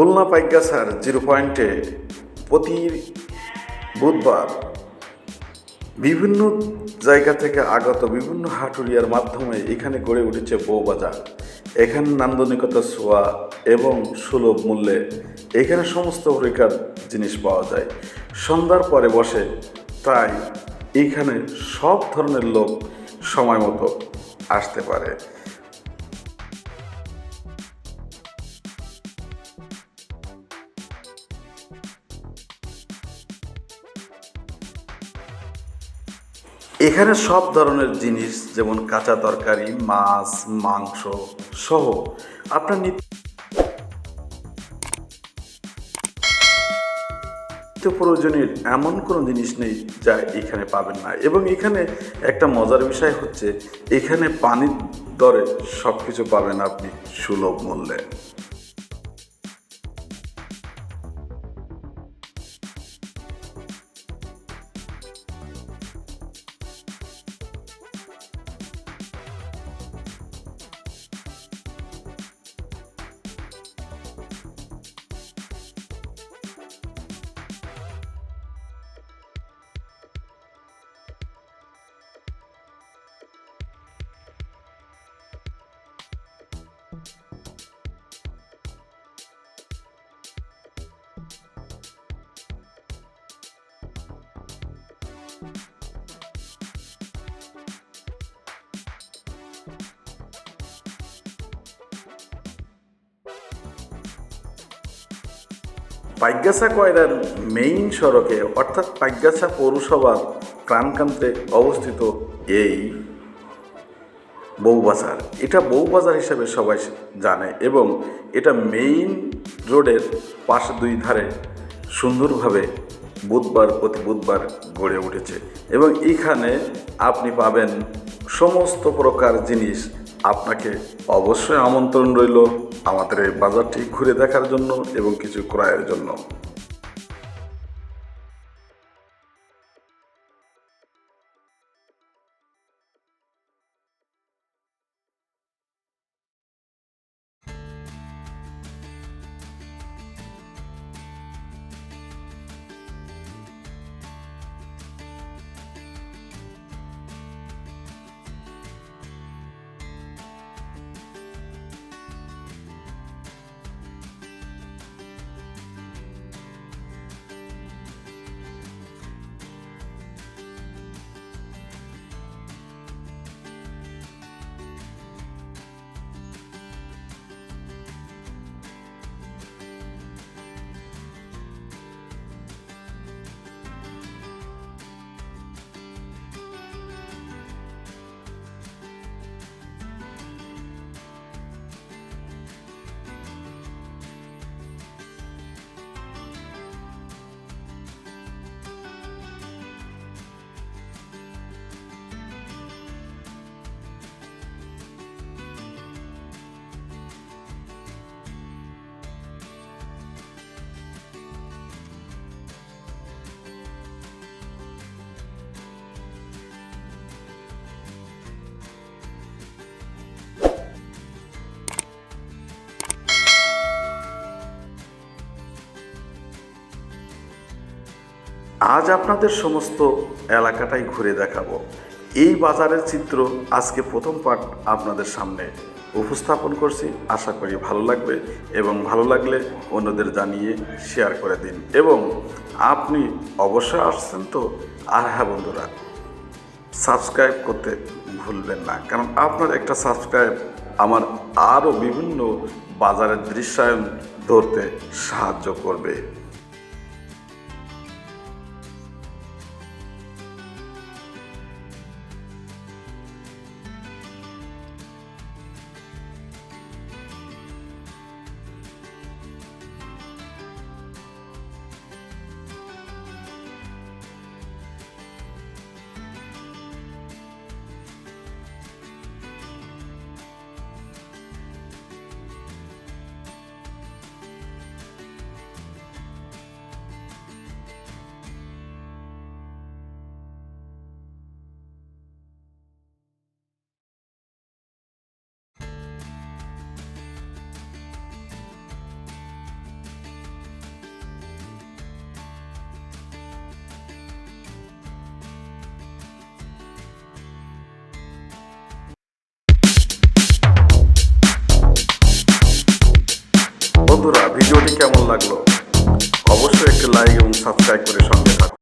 Khulna পাইগাছার zero পয়েন্টে প্রতি বুধবার বিভিন্ন জায়গা থেকে আগত বিভিন্ন হাটুরিয়ার মাধ্যমে এখানে গড়ে উঠেছে বউবাজার। এখানে নান্দনিকতা ছোঁয়া এবং সুলভ মূল্যে এখানে সমস্ত প্রকার জিনিস পাওয়া যায়। সন্ধ্যার পরে বসে তাই এইখানে সব ধরনের লোক সময় মতো আসতে পারে। এখানে সব ধরনের জিনিস, যেমন কাঁচা তরকারি, মাছ, মাংস সহ আপনার নিত্য প্রয়োজনীয় এমন কোনো জিনিস নেই যা এখানে পাবেন না। এবং এখানে একটা মজার বিষয় হচ্ছে, এখানে পানির দরে সব কিছু পাবেন আপনি সুলভ মূল্যে। পাইগাছা কয়রার মেইন সড়কে অর্থাৎ পাইগাছা পৌরসভার প্রাণকান্তে অবস্থিত এই বউবাজার। এটা বউবাজার হিসেবে সবাই জানে এবং এটা মেইন রোডের পাশে দুই ধারে সুন্দরভাবে বুধবার প্রতি বুধবার গড়ে উঠেছে এবং এখানে আপনি পাবেন সমস্ত প্রকার জিনিস। আপনাকে অবশ্যই আমন্ত্রণ রইল আমাদের এই বাজারটি ঘুরে দেখার জন্য এবং কিছু ক্রয়ের জন্য। আজ আপনাদের সমস্ত এলাকাটাই ঘুরে দেখাবো। এই বাজারের চিত্র আজকে প্রথম পার্ট আপনাদের সামনে উপস্থাপন করছি। আশা করি ভালো লাগবে এবং ভালো লাগলে অন্যদের জানিয়ে শেয়ার করে দিন। এবং আপনি অবশ্যই আসছেন তো? আর হ্যাঁ বন্ধুরা, সাবস্ক্রাইব করতে ভুলবেন না। কারণ আপনার একটা সাবস্ক্রাইব আমার আরও বিভিন্ন বাজারের দৃশ্যায়ন ধরতে সাহায্য করবে। বন্ধুরা ভিডিওটি কেমন লাগল? অবশ্যই একটি লাইক এবং সাবস্ক্রাইব করে সঙ্গে থাকুন।